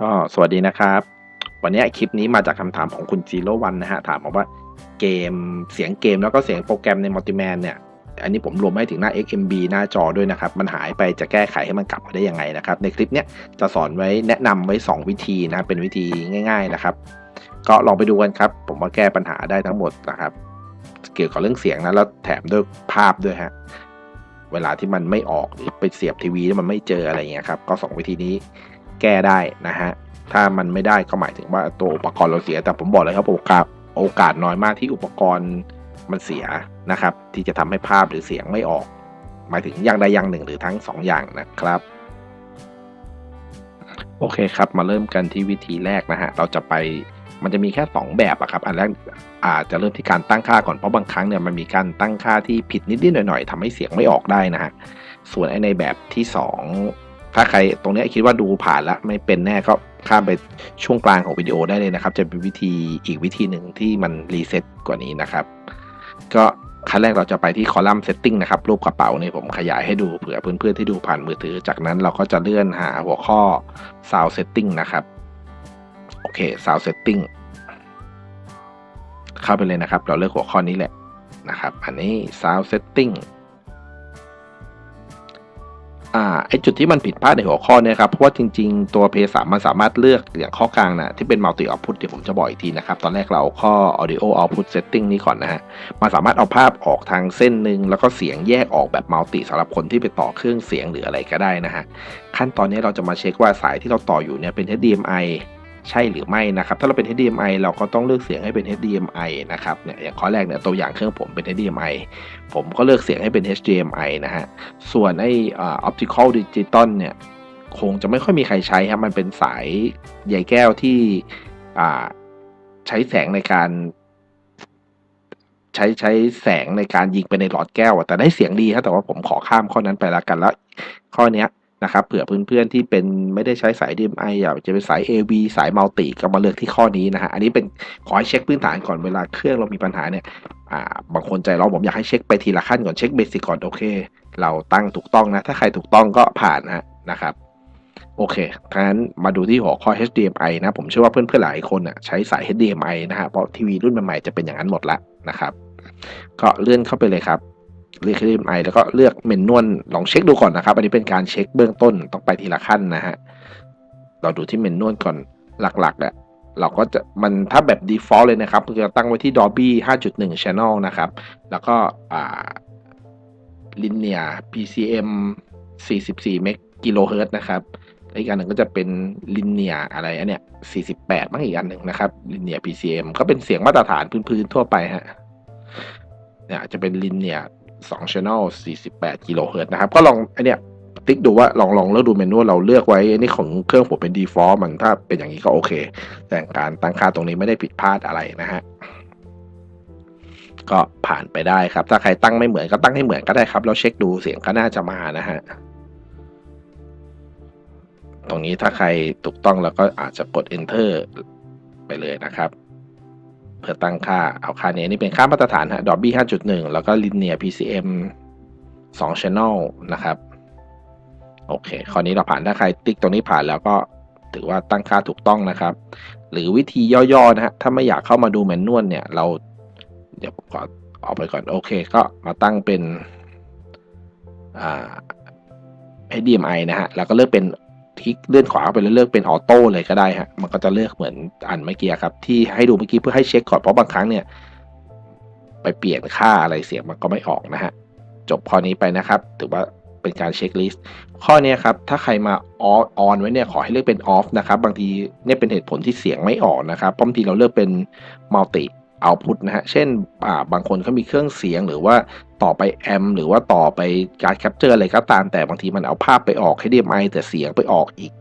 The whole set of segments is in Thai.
ก็สวัสดีนะครับ วันนี้คลิปนี้มาจากคำถามของคุณจีโรวันนะฮะ ถามมาว่าเกมเสียงเกมแล้วก็เสียงโปรแกรมในมัลติแมนเนี่ย อันนี้ผมรวมให้ถึงหน้า XMB หน้าจอด้วยนะครับ มันหายไปจะแก้ไขให้มันกลับมาได้ยังไงนะครับ ในคลิปเนี้ยจะสอนไว้แนะนำไว้ 2 วิธีนะ เป็นวิธีง่าย ๆนะครับ ก็ลองไปดูกันครับ ผมว่าแก้ปัญหาได้ทั้งหมดนะครับ เกี่ยวกับเรื่องเสียงนะแล้วแถมด้วยภาพด้วยฮะเวลาที่มันไม่ออกหรือไปเสียบทีวีแล้วมันไม่เจออะไรเงี้ยครับก็สองวิธีนี้ แก้ได้นะฮะถ้ามันไม่ได้ก็หมายถึงว่าตัวอุปกรณ์เราเสีย แต่ผมบอกเลยครับโอกาสโอกาสน้อยมากที่อุปกรณ์มันเสียนะครับ ที่จะทำให้ภาพหรือเสียงไม่ออก หมายถึงอย่างใดอย่างหนึ่งหรือทั้งสองอย่างนะครับ โอเคครับ มาเริ่มกันที่วิธีแรกนะฮะเราจะไปมันจะมีแค่ 2 แบบอะครับอันแรกอาจจะเริ่มที่การตั้งค่าก่อนเพราะบางครั้งเนี่ยมันมีการตั้งค่าที่ผิดนิดๆหน่อยๆทำให้เสียงไม่ออกได้นะฮะส่วนไอในแบบที่ 2 ถ้าใครตรงนี้คิดว่าดูผ่านแล้วไม่เป็นแน่ก็ข้ามไปช่วงกลางของวิดีโอได้เลยนะครับ จะเป็นวิธีอีกวิธีหนึ่งที่มันรีเซ็ตกว่านี้นะครับ ก็ขั้นแรกเราจะไปที่คอลัมน์ setting นะครับ รูปกระเป๋าเนี่ยผมขยายให้ดูเผื่อเพื่อนๆที่ดูผ่านมือถือ จากนั้นเราก็จะเลื่อนหาหัวข้อ sound setting นะครับ โอเค sound setting เข้าไปเลยนะครับ เราเลือกหัวข้อนี้แหละนะครับ อันนี้ sound setting อ่าไอจุดที่มันผิดพลาดในหัวข้อเนี่ยครับ เพราะว่าจริงๆ ตัว p 3มันสามารถเลือกอย่างข้อกลางนะที่เป็น multi output เดี๋ยวผมจะบอกอีกทีนะครับ ตอนแรกเราเอาข้อ audio output setting นี้ก่อนนะฮะมันสามารถเอาภาพออกทางเส้นหนึ่งแล้วก็เสียงแยกออกแบบ multi สำหรับคนที่ไปต่อเครื่องเสียงหรืออะไรก็ได้นะฮะขั้นตอนนี้เราจะมาเช็คว่าสายที่เราต่ออยู่เนี่ยเป็น HDMI ใช่หรือไม่นะครับ ถ้าเราเป็น HDMI เราก็ต้องเลือกเสียงให้เป็น HDMI นะครับเนี่ยอย่างข้อแรกเนี่ยตัวอย่างเครื่องผมเป็น HDMI ผมก็เลือกเสียงให้เป็น HDMI นะฮะส่วนไอ้ optical digital เนี่ยคงจะไม่ค่อยมีใครใช้ครับมันเป็นสายใยแก้วที่ใช้แสงในการ ใช้ใช้แสงในการยิงไปในหลอดแก้วแต่ได้เสียงดีครับแต่ว่าผมขอข้ามข้อนั้นไปละกันแล้ว ข้อเนี้ย นะครับเผื่อเพื่อนๆที่เป็นไม่ได้ใช้สาย DMI อยากจะเป็นสาย AV สายมัลติก็มาเลือกที่ข้อนี้นะฮะอันนี้เป็นขอให้เช็คพื้นฐานก่อนเวลาเครื่องเรามีปัญหาเนี่ยอ่าบางคนใจร้อนผมอยากให้เช็คไปทีละขั้นก่อนเช็คเบสิกก่อนโอเค เราตั้งถูกต้องนะ ถ้าใครถูกต้องก็ผ่านนะนะครับโอเคงั้นมาดูที่หัวข้อ HDMI นะ ผมเชื่อว่าเพื่อนๆหลายคนอะใช้สาย HDMI นะฮะเพราะทีวีรุ่นใหม่ๆจะเป็นอย่างนั้นหมดละนะครับก็เลื่อนเข้าไปเลยครับ เลือก HDMI แล้วก็เลือกเมนนวลลองเช็คดูก่อนนะครับ อันนี้เป็นการเช็คเบื้องต้นต้องไปทีละขั้นนะฮะ เราดูที่เมนนวลก่อนหลักๆแหละเราก็จะมันถ้าแบบ default เลยนะครับจะตั้งไว้ที่ Dolby 5.1 Channel นะครับ แล้วก็อ่า Linear PCM 44 เมกกิโลเฮิรตซ์นะครับอีกอันหนึ่งก็จะเป็น Linear อะไรอันเนี้ย48มั้งอีกอันหนึ่งนะครับ Linear PCM ก็เป็นเสียงมาตรฐานพื้นๆทั่วไปฮะเนี่ยจะเป็น Linear 2 Channel 48กิโลเฮิรต์นะครับ ก็ลองไอเนี้ยติ๊กดูว่าลองลองเลือกดูเมนูเราเลือกไว้อันนี้ของเครื่องผมเป็น default มันถ้าเป็นอย่างนี้ก็โอเค แต่การตั้งค่าตรงนี้ไม่ได้ผิดพลาดอะไรนะฮะก็ผ่านไปได้ครับ ถ้าใครตั้งไม่เหมือนก็ตั้งให้เหมือนก็ได้ครับเราเช็คดูเสียงก็น่าจะมานะฮะตรงนี้ถ้าใครถูกต้องแล้วก็อาจจะกด enter ไปเลยนะครับ เพื่อตั้งค่าเอาค่านี้นี่เป็นค่ามาตรฐานฮะ Dolby 5.1แล้วก็ Linear PCM 2 Channel นะครับ โอเคข้อนี้เราผ่านถ้าใครติ๊กตรงนี้ผ่านแล้วก็ถือว่าตั้งค่าถูกต้องนะครับ หรือวิธีย่อๆนะฮะถ้าไม่อยากเข้ามาดูแมนนวลเนี่ย เรา เดี๋ยวผมขอออกไปก่อน โอเค ก็มาตั้งเป็นอ่า HDMI นะฮะแล้วก็เลือกเป็น คลิกเลื่อนขวาไปแล้วเลือกเป็นออโต้เลยก็ได้ฮะมันก็จะเลือกเหมือนอันเมื่อกี้ครับ ที่ให้ดูเมื่อกี้เพื่อให้เช็คก่อนเพราะบางครั้งเนี่ย ไปเปลี่ยนค่าอะไรเสียงมันก็ไม่ออกนะฮะจบข้อนี้ไปนะครับถือว่าเป็นการเช็คลิสต์ข้อนี้ครับ ถ้าใครมาออนไว้เนี่ยขอให้เลือกเป็นออฟนะครับ บางทีเนี่ยเป็นเหตุผลที่เสียงไม่ออกนะครับบางทีเราเลือกเป็นมัลติ เอาพุตนะฮะ เช่นบางคนเขามีเครื่องเสียงหรือว่าต่อไปแอมหรือว่าต่อไปการแคปเจอร์อะไรก็ตามแต่บางทีมันเอาภาพไปออกให้ HDMI แต่เสียงไปออกอีก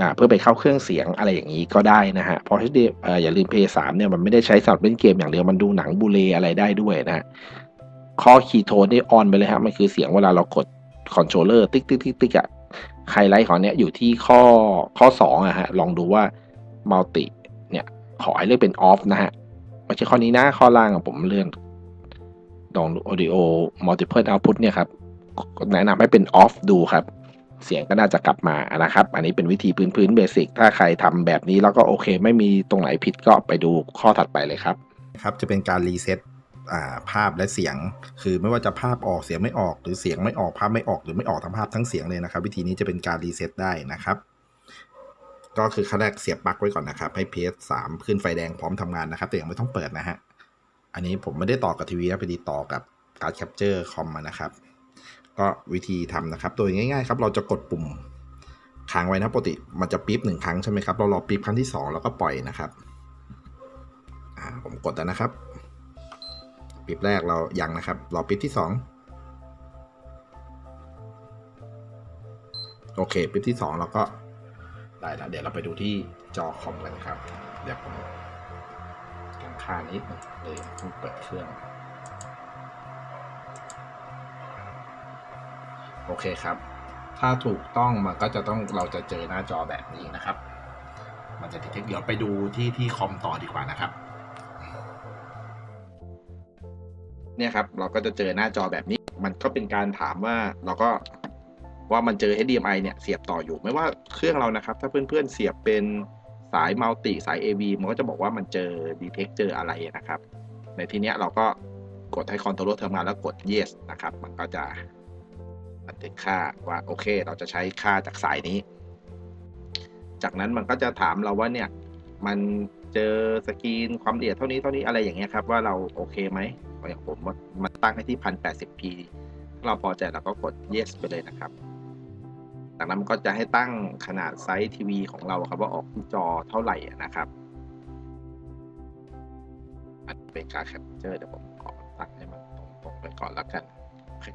อ่าเพื่อไปเข้าเครื่องเสียงอะไรอย่างนี้ก็ได้นะฮะ เพราะ HD อ่าอย่าลืม p 3เนี่ยมันไม่ได้ใช้สำหรับเล่นเกมอย่างเดียวมันดูหนังบูเลอะไรได้ด้วยนะฮะข้อคีย์โทนนี่ออนไปเลยฮะมันคือเสียงเวลาเรากดคอนโทรลเลอร์ติ๊กติ๊กติ๊กติ๊กอะไฮไลท์ของเนี้ยอยู่ที่ข้อข้อ2อะฮะลองดูว่ามัลติเนี่ยขอให้เลือกเป็นออฟนะฮะ ใช่ข้อนี้นะข้อล่างของผมเลื่อนลอง audio multiple output เนี่ยครับแนะนำให้เป็น off ดูครับ เสียงก็น่าจะกลับมานะครับ อันนี้เป็นวิธีพื้นพื้นเบสิกถ้าใครทำแบบนี้แล้วก็โอเค ไม่มีตรงไหนผิดก็ไปดูข้อถัดไปเลยครับครับจะเป็นการรีเซ็ตภาพและเสียง คือไม่ว่าจะภาพออกเสียงไม่ออก หรือเสียงไม่ออกภาพไม่ออกหรือไม่ออกทั้งภาพทั้งเสียงเลยนะครับ วิธีนี้จะเป็นการรีเซ็ตได้นะครับ ก็คือขั้นแรกเสียบปลั๊กไว้ก่อนนะครับ ให้ PS3 ขึ้นไฟแดงพร้อมทำงานนะครับ แต่ยังไม่ต้องเปิดนะฮะ อันนี้ผมไม่ได้ต่อกับทีวีนะพอดีต่อกับการ์ดแคปเจอร์คอมมานะครับ ก็วิธีทำนะครับ โดยง่ายๆครับ เราจะกดปุ่มค้างไว้นะปกติ มันจะปี๊บหนึ่งครั้งใช่ไหมครับ เรารอปี๊บครั้งที่สองแล้วก็ปล่อยนะครับอ่าผมกดแล้วนะครับปีบแรกเรายังนะครับ รอปีบที่สองโอเคปีบที่สองเราก็ ได้แล้วเดี๋ยวเราไปดูที่จอคอมกันครับ เดี๋ยวผมกันค่านิดหนึงเลยเพิ่งเปิดเครื่อง โอเคครับ ถ้าถูกต้องมันก็จะต้องเราจะเจอหน้าจอแบบนี้นะครับ มันจะดีเทคเดี๋ยวไปดูที่ที่คอมต่อดีกว่านะครับเนี่ยครับเราก็จะเจอหน้าจอแบบนี้ มันก็เป็นการถามว่าเราก็ ว่ามันเจอ HDMI เนี่ยเสียบต่ออยู่ไม่ว่าเครื่องเรานะครับ ถ้าเพื่อนๆเสียบเป็นสายมัลติสาย AV มันก็จะบอกว่ามันเจอ detect เจออะไรนะครับ ในที่เนี้ยเราก็กดให้คอนโทรลทำงานแล้วกด yes นะครับ มันก็จะบันทึกค่าว่าโอเค เราจะใช้ค่าจากสายนี้ จากนั้นมันก็จะถามเราว่าเนี่ยมันเจอสกรีนความละเอียดเท่านี้เท่านี้อะไรอย่างเงี้ยครับว่าเราโอเคไหมอย่างผมมันตั้งให้ที่ 1080p ถ้าเราพอใจเราก็กด yes ไปเลยนะครับ จากนั้นมันก็จะให้ตั้งขนาดไซส์ทีวีของเราครับว่าออกที่จอเท่าไหร่นะครับอันเป็นการแคปเจอร์เดี๋ยวผมขอตั้งให้มันตรงๆไปก่อนแล้วกันโอเค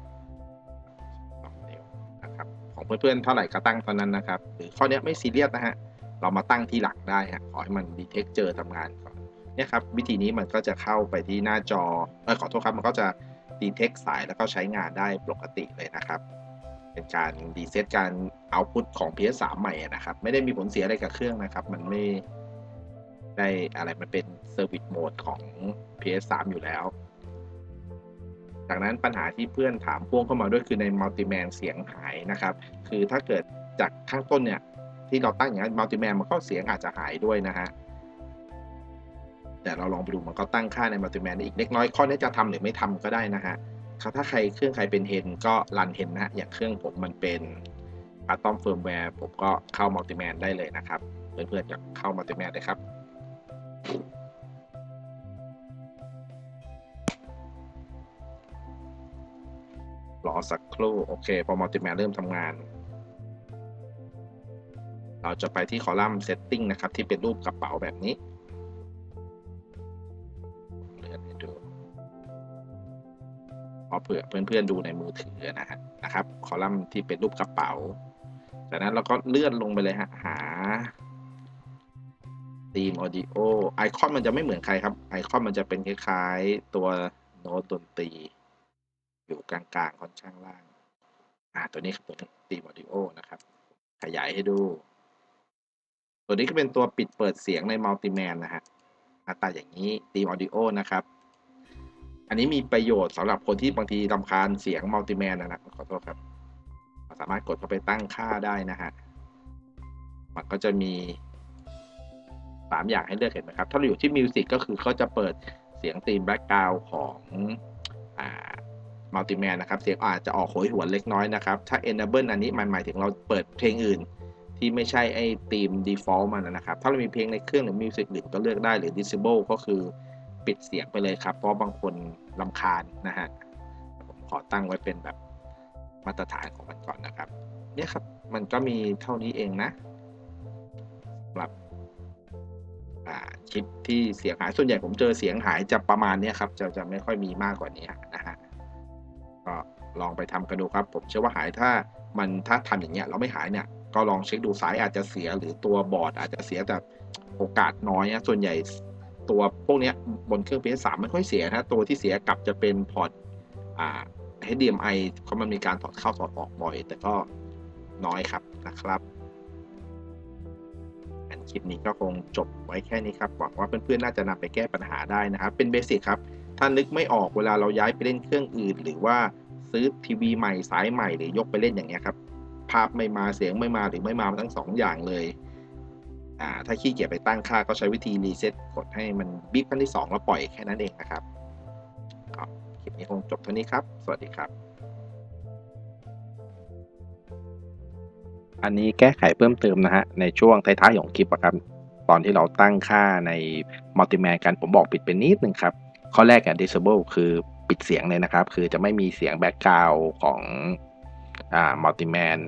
สองนิ้วนะครับของเพื่อนๆเท่าไหร่ก็ตั้งเท่านั้นนะครับ หรือข้อนี้ไม่ซีเรียสนะฮะเรามาตั้งที่หลังได้ฮะขอให้มันดีเทคเจอทำงานก่อนเนี่ยครับวิธีนี้มันก็จะเข้าไปที่หน้าจอเออขอโทษครับมันก็จะดีเทคสายแล้วก็ใช้งานได้ปกติเลยนะครับ เป็นการดีเซตการเอาพุตของ PS3 ใหม่นะครับ ไม่ได้มีผลเสียอะไรกับเครื่องนะครับ มันไม่ได้อะไรมันเป็นเซอร์วิสโหมดของ PS3 อยู่แล้ว จากนั้นปัญหาที่เพื่อนถามพ่วงเข้ามาด้วยคือในมัลติแมนเสียงหายนะครับ คือถ้าเกิดจากข้างต้นเนี่ย ที่เราตั้งอย่างนั้นมัลติแมนมันก็เสียงอาจจะหายด้วยนะฮะแต่เราลองไปดูมันก็ตั้งค่าในมัลติแมนได้อีกเล็กน้อยข้อนี้จะทำหรือไม่ทำก็ได้นะฮะ ถ้าใครเครื่องใครเป็นเฮนก็รันเฮนนะอย่างเครื่องผมมันเป็นคัสตอมเฟิร์มแวร์ผมก็เข้ามัลติแมนได้เลยนะครับ เพื่อนๆจะเข้ามัลติแมนได้ครับ รอสักครู่โอเค พอมัลติแมนเริ่มทำงาน เราจะไปที่คอลัมน์ setting นะครับ ที่เป็นรูปกระเป๋าแบบนี้ เผื่อเพื่อนๆดูในมือถือนะฮะนะครับ คอลัมน์ที่เป็นรูปกระเป๋า จากนั้นเราก็เลื่อนลงไปเลยฮะหาธีม audio ไอคอนมันจะไม่เหมือนใครครับ ไอคอนมันจะเป็นคล้ายๆตัวโน้ตดนตรี อยู่กลางๆค่อนข้างล่าง อ่าตัวนี้คือตัวนี้ธีม audio นะครับ ขยายให้ดู ตัวนี้ก็เป็นตัวปิดเปิดเสียงในมัลติแมนนะฮะหน้าตาอย่างนี้ตีมออดิโอนะครับ อันนี้มีประโยชน์สำหรับคนที่บางทีรำคาญเสียงมัลติแมนนะขอโทษครับ สามารถกดเข้าไปตั้งค่าได้นะฮะ มันก็จะมีสามอย่างให้เลือกเห็นไหมครับ ถ้าเราอยู่ที่มิวสิกก็คือเขาจะเปิดเสียงตีมแบ็กกราวของมัลติแมนนะครับ เสียงอาจจะออกโหยหวนเล็กน้อยนะครับ ถ้า enable อันนี้มันหมายถึงเราเปิดเพลงอื่น ที่ไม่ใช่ไอ้ธีม default มันนะครับ ถ้าเรามีเพลงในเครื่องหรือมิวสิกอื่นก็เลือกได้หรือ disable ก็คือปิดเสียงไปเลยครับ เพราะบางคน ลำคาญนะฮะผมขอตั้งไว้เป็นแบบมาตรฐานของมันก่อนนะครับ เนี่ยครับมันก็มีเท่านี้เองนะสำหรับคลิปที่เสียงหายส่วนใหญ่ผมเจอเสียงหายจะประมาณนี้ครับ จะจะไม่ค่อยมีมากกว่านี้นะฮะก็ลองไปทำกันดูครับ ผมเชื่อว่าหายถ้ามันถ้าทำอย่างเงี้ยเราไม่หายเนี่ยก็ลองเช็คดูสายอาจจะเสียหรือตัวบอร์ดอาจจะเสียแต่โอกาสน้อยนะส่วนใหญ่ ตัวพวกนี้บนเครื่อง PS3 ไม่ค่อยเสียนะตัวที่เสียกลับจะเป็นพอร์ตอ่า HDMI เพราะมันมีการถอดเข้าถอดออกบ่อย แต่ก็น้อยครับนะครับ อันคลิปนี้ก็คงจบไว้แค่นี้ครับหวังว่าเพื่อนๆน่าจะนำไปแก้ปัญหาได้นะครับ เป็นเบสิกครับ ถ้านึกไม่ออกเวลาเราย้ายไปเล่นเครื่องอื่น หรือว่าซื้อทีวีใหม่สายใหม่หรือยกไปเล่นอย่างเงี้ยครับภาพไม่มาเสียงไม่มาหรือไม่มาทั้งสองอย่างเลย อ่าถ้าขี้เกียจไปตั้งค่าก็ใช้วิธีรีเซ็ตกดให้มันบีบครั้งที่สองแล้วปล่อยแค่นั้นเองนะครับคลิปนี้คงจบเท่านี้ครับ สวัสดีครับ อันนี้แก้ไขเพิ่มเติมนะฮะ ในช่วงท้ายๆของคลิปครับ ตอนที่เราตั้งค่าในมัลติแมนกันผมบอกปิดไปนิดนึงครับ ข้อแรกอะ disable คือปิดเสียงเลยนะครับ คือจะไม่มีเสียงแบ็กกราวของอ่ามัลติแมน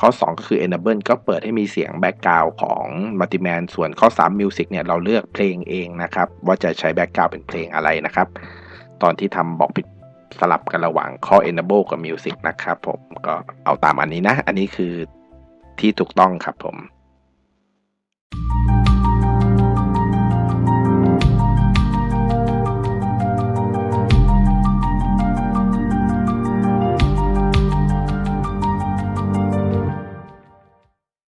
ข้อ 2 ก็คือ enable ก็เปิดให้มีเสียงแบ็กกราวของมัลติแมนส่วนข้อ 3 music เนี่ยเราเลือกเพลงเองนะครับ ว่าจะใช้แบ็กกราวเป็นเพลงอะไรนะครับ ตอนที่ทำบอกผิดสลับกันระหว่างข้อ enable กับ music นะครับผมก็เอาตามอันนี้นะ อันนี้คือที่ถูกต้องครับผม